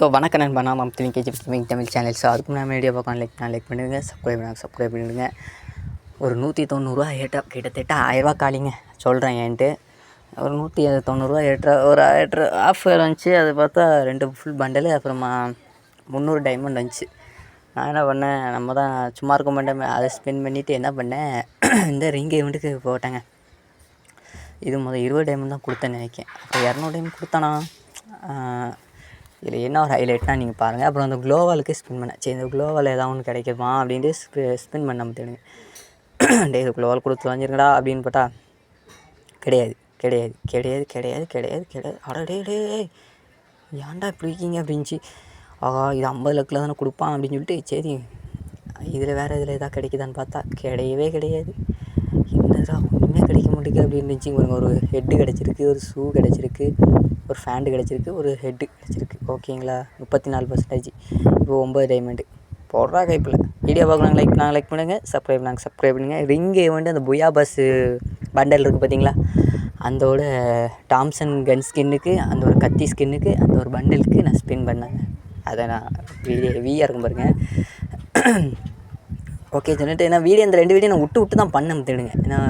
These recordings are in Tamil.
ஸோ வணக்க நண்பா நான் மம்தினி KG gaming Tamil channel so அதுக்கு நான் வீடியோ பார்க்கலாம் லைக் நான் லைக் பண்ணிடுங்க சப்ஸ்கிரைப் பண்ணாங்க சப்ஸ்கிரைப் பண்ணிடுங்க. ஒரு நூற்றி தொண்ணூறுரூவா ஏட்டா கிட்டத்தட்ட ஆயிரரூவா காலிங்க சொல்கிறேன் ஏன்ட்டு ஒரு நூற்றி தொண்ணூறுரூவா ஏற்ற ஒரு ஏற்ற ஆஃபர் வந்துச்சு. அது பார்த்தா ரெண்டு ஃபுல் பண்டலு அப்புறமா முந்நூறு டைமண்ட் வந்துச்சு. நான் என்ன பண்ணேன் நம்ம தான் சும்மா இருக்க மாட்டேன் அதை ஸ்பெண்ட் பண்ணிவிட்டு என்ன பண்ணேன் இந்த ரிங் ஈவெண்ட்டுக்கு போட்டேங்க. இது முதல் இருபது டைமண்ட் தான் கொடுத்தேன்னு நினைக்கேன் அப்போ இரநூறு டைம் கொடுத்தானா? இதில் என்ன ஒரு ஹைலைட்னா நீங்கள் பாருங்கள் அப்புறம் அந்த க்ளோவாலுக்கு ஸ்பின் பண்ணேன் சரி இந்த க்ளோவால் ஏதாவது ஒன்று கிடைக்குமா அப்படின்ட்டு ஸ்பின் பண்ண முடியுங்க டே இது க்ளோவால் கொடுத்து வாங்கிருங்கடா அப்படின்னு பார்த்தா கிடையாது கிடையாது கிடையாது கிடையாது கிடையாது கிடையாது. அடே டே ஏன்டா இப்படி இருக்கீங்க அப்படின்ச்சு ஆகா இது ஐம்பது லக்கில் தானே கொடுப்பான் அப்படின்னு சொல்லிட்டு சரி இதில் வேறு இதில் எதாவது கிடைக்குதான்னு பார்த்தா கிடையவே கிடையாது. என்னடா ஒன்றுமே கிடைக்க மாட்டேங்குது அப்படின்னு இருந்துச்சு. ஒரு ஹெட்டு கிடச்சிருக்கு ஒரு ஷூ கிடச்சிருக்கு. ஒரு ஃபேண்டு கிடச்சிருக்கு ஒரு ஹெட்டு கிடச்சிருக்கு. ஓகேங்களா முப்பத்தி நாலு பர்சன்டேஜ் இப்போ ஒம்பது டைமண்டு போடுறா கைப்பில் வீடியோ பார்க்கலாம் லைக் நாங்கள் லைக் பண்ணுங்கள் சப்ஸ்கிரைப் நாங்கள் சப்ஸ்கிரைப் பண்ணுங்கள் ரிங்கே வந்து அந்த புயா பஸ்ஸு பண்டல் இருக்குது பார்த்தீங்களா? அந்தோட டாம்சன் கன் ஸ்கின்னுக்கு அந்த ஒரு கத்தி ஸ்கின்னுக்கு அந்த ஒரு பண்டலுக்கு நான் ஸ்பின் பண்ணேன். அதை நான் வீடியோ வீயாக இருக்கும் பாருங்கள் ஓகே சொல்லிட்டு ஏன்னா வீடியோ இந்த ரெண்டு வீடியோ நான் விட்டு விட்டு தான் பண்ண தேடுங்க ஏன்னா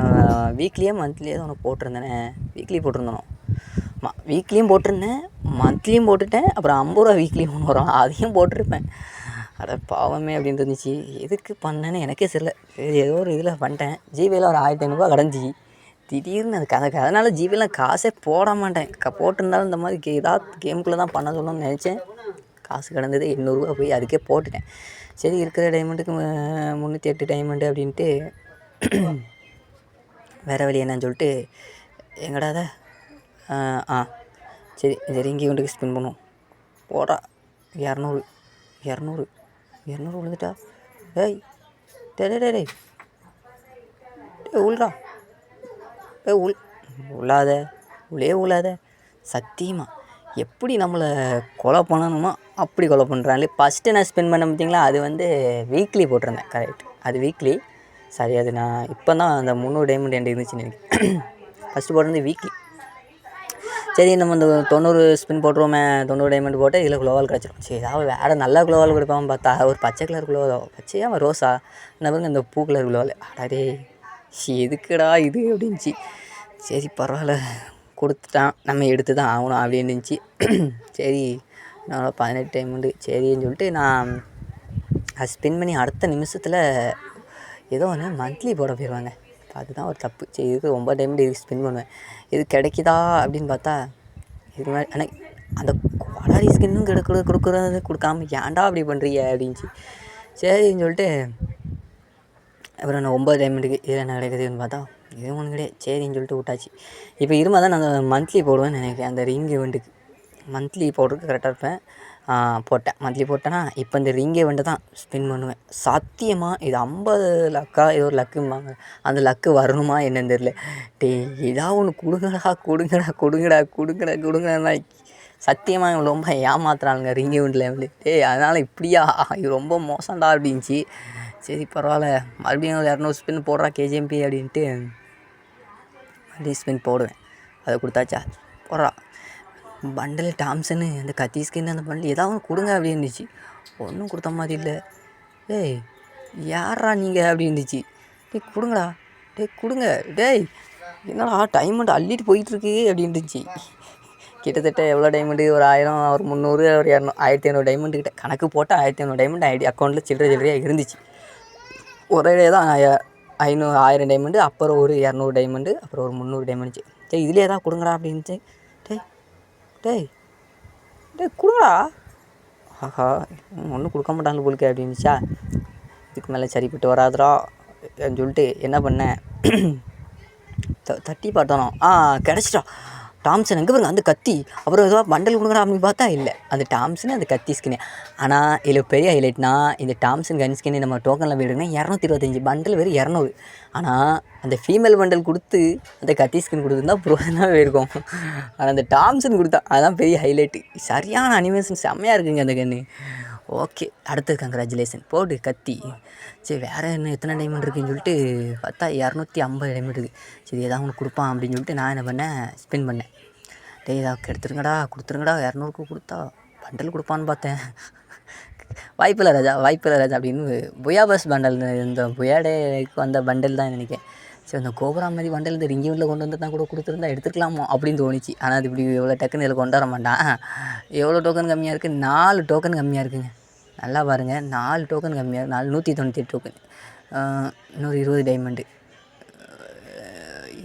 வீக்லியே மந்த்லியே தான் ஒன்று போட்டிருந்தேனே. வீக்லி போட்டிருந்தோம். வீக்லியும் போட்டிருந்தேன். மந்த்லியும் போட்டுட்டேன். அப்புறம் ஐம்பது ரூபா வீக்லியும் ஒன்று வரும். அதையும் போட்டிருப்பேன். அட பாவமே அப்படின்னு இருந்துச்சு. எதுக்கு பண்ணேன்னு எனக்கே தெரியல. சரி ஏதோ ஒரு இதில் பண்ணிட்டேன். ஜிபேயில் ஒரு ஆயிரத்தி ஐநூறுரூவா கடைஞ்சி. திடீர்னு அதுக்கு அதுக்கு அதனால் ஜிபேலாம் காசே போட மாட்டேன். க போட்டிருந்தாலும் இந்த மாதிரி கே ஏதாவது கேமுக்குள்ளே தான் பண்ண சொல்லணும்னு நினச்சேன். காசு கிடந்தது எண்ணூறுரூவா போய் அதுக்கே போட்டுட்டேன். சரி இருக்கிற டைமண்டுக்கு முந்நூற்றி எட்டு டைமண்டு அப்படின்ட்டு வேறு வழி என்னன்னு சொல்லிட்டு எங்கடா அதை? ஆ சரி சரி இங்கே வந்துட்டு ஸ்பின் பண்ணுவோம். போடா. இரநூறு. இரநூறு. இரநூறு விழுந்துட்டா? டேய் டே டே டே டேய் டே உள்றா டேய் உள் உள்ளாத உள்ளே உள்ளாத சத்தியமாக எப்படி நம்மளை கொலை பண்ணணுமோ அப்படி கொலை பண்ணுறாங்களே ஃபஸ்ட்டு நான் ஸ்பெண்ட் பண்ண பார்த்தீங்களா? அது வந்து வீக்லி போட்டிருந்தேன். கரெக்ட் அது வீக்லி சரி அது நான் இப்போ தான் அந்த முந்நூறு டைமண்ட் என்கிட்ட இருந்துச்சுன்னு எனக்கு ஃபஸ்ட்டு போட்டிருந்தது வீக்லி சரி நம்ம இந்த தொண்ணூறு ஸ்பின் போட்டுருவோமே தொண்ணூறு டைமண்ட் போட்டு இதில் குளோவால் கிடச்சிரும். சரி ஏதாவது வேறு நல்ல குளோவால் கொடுப்பான் பார்த்தா ஒரு பச்சை கலர் குளோவோ பச்சையாக ரோஸா என்ன பாருங்க இந்த பூ கலர் குளோவால் அடடே எதுக்குடா இது அப்படின்ச்சு சரி பரவாயில்ல கொடுத்துட்டான். நம்ம எடுத்து தான் ஆகணும் அப்படின்னு இருந்துச்சு. சரி நான் பதினெட்டு டைமண்டு சரின்னு சொல்லிட்டு நான் அது ஸ்பின் பண்ணி அடுத்த நிமிஷத்தில் ஏதோ ஒன்று மந்த்லி போட போயிடுவாங்க அதுதான் ஒரு தப்பு. சரி இதுக்கு ரொம்ப டைம் இதுக்கு ஸ்பெண்ட் பண்ணுவேன். இது கிடைக்குதா அப்படின்னு பார்த்தா இது மாதிரி ஆனால் அந்த குவாலாரி ஸ்கின்னும் கிடைக்கிறது கொடுக்குறது கொடுக்காம ஏன்டா அப்படி பண்ணுறீங்க அப்படின்ச்சு சரின்னு சொல்லிட்டு அப்புறம் நான் ஒம்பது டைமண்டுக்கு இதில் என்ன கிடைக்குதுன்னு பார்த்தா எதுவும் ஒன்றும் கிடையாது. சரின்னு சொல்லிட்டு விட்டாச்சு. இப்போ இருமா தான் நான் மந்த்லி போடுவேன்னு நினைக்கிறேன். அந்த ரிங் இவெண்ட்டுக்கு மந்த்லி போடுறதுக்கு கரெக்டாக இருப்பேன். போட்டேன். மந்த்லி போட்டேன்னா இப்போ இந்த ரிங் ஈவெண்ட்டை தான் ஸ்பின் பண்ணுவேன். சத்தியமாக இது ஐம்பது லக்கா ஏதோ ஒரு லக்கும்பாங்க. அந்த லக்கு வரணுமா என்னன்னு தெரில டேய் ஏதாவது ஒன்று கொடுங்கடா கொடுங்கடா கொடுங்கடா கொடுங்கடா கொடுங்கடா சத்தியமாக இவங்க ரொம்ப ஏமாத்துறானுங்க ரிங் ஈவெண்ட்டில் வந்து. டேய் அதனால் இப்படியா? இது ரொம்ப மோசம்டா அப்படின்ச்சு. சரி பரவாயில்ல. மறுபடியும் ஒரு இரநூறு ஸ்பின் போடுறா கேஜிஎம்பி அப்படின்ட்டு மறுபடியும் ஸ்பின் போடுவேன். அதை கொடுத்தாச்சா? போடுறா. பண்டில் டாம்சனு அந்த கத்தி ஸ்கின் அந்த பண்டில் ஏதாவது ஒன்று கொடுங்க அப்படி இருந்துச்சு. ஒன்றும் கொடுத்த மாதிரி இல்லை. டேய் யாரா நீங்கள் அப்படி இருந்துச்சு? டேய் கொடுங்கடா. டேய் கொடுங்க. டேய் என்னடா டைமண்ட் அள்ளிட்டு போயிட்டுருக்கு அப்படி இருந்துச்சு. கிட்டத்தட்ட எவ்வளோ டைமண்டு ஒரு ஆயிரம் ஒரு முந்நூறு ஒரு இரநூ ஆயிரத்தி ஐநூறு டைமண்டு கிட்ட. கணக்கு போட்டால் ஆயிரத்தி ஐநூறு டைமண்ட் ஐடி அக்கௌண்ட்டில் சில்லறை சில்லறையாக இருந்துச்சு. ஒரே தான் ஐநூறு ஆயிரம் டைமண்டு அப்புறம் ஒரு இரநூறு டைமண்டு அப்புறம் ஒரு முந்நூறு டைமண்டு சரி இதுலேயே தான் கொடுங்கடா அப்படின்ட்டு டேய் டேய் கொடுங்கடா. ஆஹா ஒன்றும் கொடுக்க மாட்டாங்க போலுக்கு அப்படின்னுச்சா? இதுக்கு மேலே சரிப்பட்டு வராதுடா அப்படின்னு சொல்லிட்டு என்ன பண்ணேன்? த தட்டி பார்த்தோம் ஆ கிடச்சிட்டா. டாம்சன் எங்கே பாருங்க அந்த கத்தி. அப்புறம் ஏதோ பண்டல் கொடுக்குற அப்படின்னு பார்த்தா இல்லை. அந்த டாம்சன் அந்த கத்தி ஸ்கின்னு ஆனால் இதில் பெரிய ஹைலைட்னா இந்த டாம்சன் கன் ஸ்கின் நம்ம டோக்கனில் போயிடுங்கன்னா இரநூத்தி இருபத்தஞ்சி பண்டல் வெறும் இரநூறு. ஆனால் அந்த ஃபீமேல் பண்டல் கொடுத்து அந்த கத்தி ஸ்கின் கொடுத்துருந்தா புரோஜனமாகவே போயிருக்கும். ஆனால் அந்த டாம்சன் கொடுத்தா அதுதான் பெரிய ஹைலைட்டு சரியான அனிமேஷன் செம்மையாக இருக்குங்க அந்த கன்று ஓகே அடுத்தது கங்க்ராச்சுலேஷன் போடு கத்தி. சரி வேறு என்ன எத்தனை டைமண்ட் இருக்குன்னு சொல்லிட்டு பார்த்தா இரநூத்தி ஐம்பது டைமண்ட் இருக்குது சரி ஏதாவது ஒன்று கொடுப்பான் அப்படின்னு சொல்லிட்டு நான் என்ன பண்ணேன் ஸ்பின் பண்ணேன். டேய் ஏதாவது எடுத்துருங்கடா கொடுத்துருங்கடா இரநூறுக்கு கொடுத்தா. பண்டல் கொடுப்பான்னு பார்த்தேன். வாய்ப்பில்லை ராஜா வாய்ப்பில்லை ராஜா அப்படின்னு புயா பஸ் பண்டல் இந்த புயாடேக்கு வந்த பண்டல் தான் நினைக்கிறேன். சரி அந்த கோபுரா மாதிரி பண்டல் இந்த ரிங்கியூனில் கொண்டு வந்து தான் கூட கொடுத்துருந்தா எடுத்துக்கலாமோ அப்படின்னு தோணுச்சு. ஆனால் அது இப்படி எவ்வளோ டக்குன்னு இதில் கொண்டு வர மாட்டான். எவ்வளோ டோக்கன் கம்மியாக இருக்குது நாலு டோக்கன் கம்மியாக இருக்குங்க. நல்லா பாருங்கள் நாலு டோக்கன் கம்மியாக நாலு நூற்றி தொண்ணூற்றி எட்டு டோக்கன் இன்னொரு இருபது டைமண்டு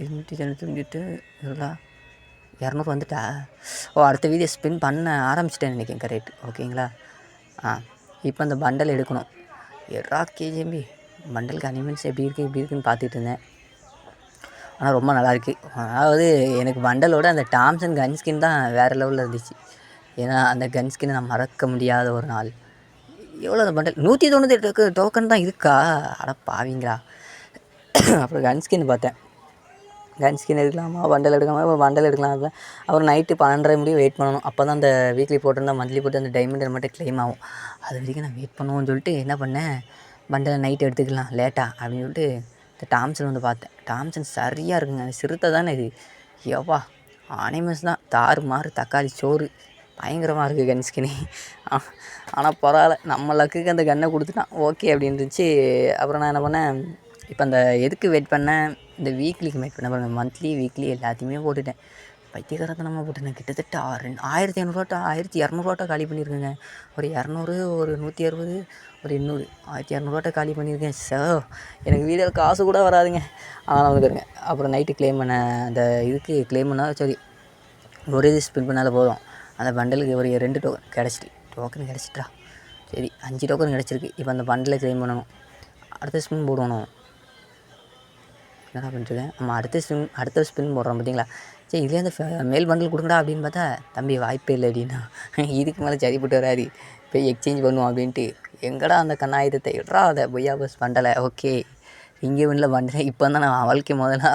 இருநூற்றி தொண்ணூற்றி எட்டு எவ்வளோ இரநூறு வந்துட்டா? ஓ அடுத்த வீடியோ ஸ்பின் பண்ண ஆரம்பிச்சிட்டேன் நினைக்கிறேன் கரெக்ட் ஓகேங்களா ஆ இப்போ அந்த பண்டல் எடுக்கணும். எட்ரா கேஜிஎம்பி பண்டலுக்கு அனிமல்ஸ் எப்படி இருக்குது எப்படி இருக்குன்னு பார்த்துட்டு இருந்தேன். ஆனால் ரொம்ப நல்லாயிருக்கு அதாவது எனக்கு பண்டலோட அந்த டாம்சன் கன் ஸ்கின் தான் வேறு லெவலில் இருந்துச்சு. ஏன்னா அந்த கன் ஸ்கின்னை நான் மறக்க முடியாத ஒரு நாள். எவ்வளோ அந்த பண்டல் நூற்றி தொண்ணூற்றி எட்டு டோக்கன் தான் இருக்கா? அட பாவிங்களா. அப்புறம் கன் ஸ்கின் பார்த்தேன். கன் ஸ்கின் எடுக்கலாமா? பண்டல் எடுக்கலாமா? அப்புறம் பண்டல் எடுக்கலாம். அப்புறம் நைட்டு பன்னெண்டரை முடியும் வெயிட் பண்ணணும். அப்போ தான் அந்த வீக்லி போட்டிருந்தா மந்த்லி போட்டு அந்த டைமண்ட் மட்டும் க்ளைம் ஆகும். அது வரைக்கும் நான் வெயிட் பண்ணுவோம்னு சொல்லிட்டு என்ன பண்ணேன்? பண்டலை நைட் எடுத்துக்கலாம் லேட்டாக அப்படின்னு சொல்லிட்டு இந்த டாம்சன் வந்து பார்த்தேன். டாம்சன் சரியாக இருக்குங்க. சிறுத்தை தானே இது. எவ்வா அனிமல்ஸ் தான். தாறு மாறு தக்காளி சோறு. பயங்கரமாக இருக்குது கன் ஸ்கினி ஆனால் பரவாயில்ல. நம்ம லக்குக்கு அந்த கன்னை கொடுத்துட்டான் ஓகே அப்படின்னு இருந்துச்சு. அப்புறம் நான் என்ன பண்ணேன்? இப்போ அந்த எதுக்கு வெயிட் பண்ணேன்? இந்த வீக்லிக்கு வெயிட் பண்ண பாருங்கள் மந்த்லி வீக்லி எல்லாத்தையுமே போட்டுட்டேன். பைத்தியகாரத்தனமாக போட்டுட்டேன். கிட்டத்தட்ட ரெண்டு ஆயிரத்தி ஐநூறுவாட்டா ஆயிரத்தி இரநூறுவாட்டா காலி பண்ணியிருக்கேங்க. ஒரு இரநூறு ஒரு நூற்றி அறுபது ஒரு எண்ணூறு. ஆயிரத்தி இரநூறுவாட்டா காலி பண்ணியிருக்கேன். சோ எனக்கு வீடியோ காசு கூட வராதுங்க. ஆனால் வந்துருங்க அப்புறம் நைட்டு க்ளைம் பண்ண அந்த இதுக்கு க்ளைம் பண்ணால் சரி ஒரே இது ஸ்பின் பண்ணாலே போதும். அந்த பண்டலுக்கு ஒரு ரெண்டு டோக்கன் கிடச்சிட்டு. டோக்கன் கிடச்சிட்டா. சரி அஞ்சு டோக்கன் கிடச்சிருக்கு. இப்போ அந்த பண்டலை க்ளைம் பண்ணணும். அடுத்த ஸ்பின் போடணும். என்னடா பண்ணிட்டுருக்கேன் நம்ம அடுத்த ஸ்பின் அடுத்த ஸ்பின் போடுறோம் பார்த்தீங்களா சரி இதே அந்த மேல் பண்டல் கொடுங்கடா அப்படின்னு பார்த்தா தம்பி வாய்ப்பே இல்லை அப்படின்னா. இதுக்கு மேலே சரிப்பட்டு வராது. போய் எக்ஸ்சேஞ்ச் பண்ணுவோம் அப்படின்ட்டு. எங்கடா அந்த கண்ணாயுதத்தை இடறா அதை பொய்யா பஸ் பண்டலை ஓகே இங்கே ஒன்றில் பண்டலை இப்போ தான் நான் வாழ்க்கை முதல்ல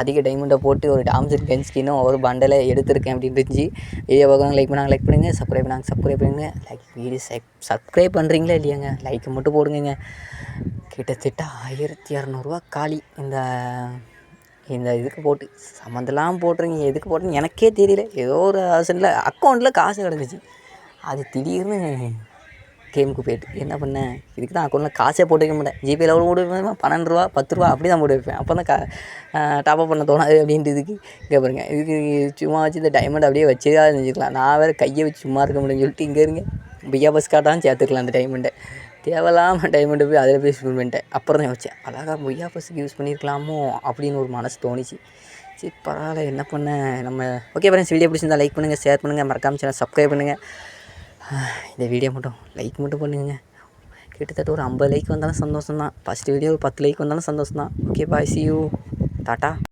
அதிக டைமண்டை போட்டு ஒரு டாம்ஸு பென்ஸ்கின்னும் ஒரு பண்டலை எடுத்திருக்கேன் அப்படின்னு இருந்துச்சு. வீடியோ பார்க்குறவங்க லைக் பண்ணாங்க லைக் பண்ணுங்கள் சப்ஸ்கிரைப் பண்ணாங்க சப்ஸ்கிரைப் பண்ணுங்கள் லைக் வீடியோ சப்ஸ்கிரைப் பண்ணுறீங்களா இல்லையாங்க? லைக் மட்டும் போடுங்கங்க. கிட்டத்தட்ட ஆயிரத்தி இரநூறுவா காலி இந்த இந்த இதுக்கு போட்டு சம்மந்தெல்லாம் போட்டுருங்க எதுக்கு போட்டுருங்க எனக்கே தெரியல. ஏதோ ஒரு ஆசனில் அக்கௌண்ட்டில் காசு கிடந்துச்சு. அது திடீர்னு கேமுக்கு போயிட்டு என்ன பண்ணேன் இதுக்கு தான் அக்கௌண்ட்டில் காசே போட்டு வைக்க மாட்டேன். ஜிபேயில் எவ்வளோ போட்டு வைப்பேன்? பன்னெண்டு ரூபா பத்து ரூபா அப்படி தான் போட்டு வைப்பேன். அப்போ தான் கா டாப்அப் பண்ண தோணாது அப்படின்ட்டு இதுக்கு இங்கே பாருங்க. இதுக்கு சும்மா வச்சு இந்த டைமண்ட் அப்படியே வச்சுக்கா செஞ்சுக்கலாம் நான் வேறு கையை வச்சு சும்மா இருக்க முடியும்னு சொல்லிட்டு இங்கே இருங்க. பியா பஸ் காட்டாலும் சேர்த்துக்கலாம் அந்த டைமண்டை தேவையில்லாமல் டைமண்டை போய் அதில் போய் ஸ்பெண்ட் பண்ணிட்டேன். அப்புறம் தான் வச்சேன் அழகாக பொய்யா பஸ்ஸுக்கு யூஸ் பண்ணியிருக்கலாமோ அப்படின்னு ஒரு மனசு தோணுச்சு. சரி பரவாயில்ல என்ன பண்ண? நம்ம ஓகே ஃப்ரெண்ட்ஸ் வீடியோ பிடிச்சிருந்தா லைக் பண்ணுங்கள் ஷேர் பண்ணுங்கள் மறக்காமல் சேனல் சப்ஸ்கிரைப் பண்ணுங்கள் இந்த வீடியோ மட்டும் லைக் மட்டும் பண்ணுங்க. கிட்டத்தட்ட ஒரு ஐம்பது லைக் வந்தாலும் சந்தோஷம் தான் ஃபஸ்ட்டு வீடியோ ஒரு பத்து லைக் வந்தாலும் சந்தோஷம் தான் okay bye see you tata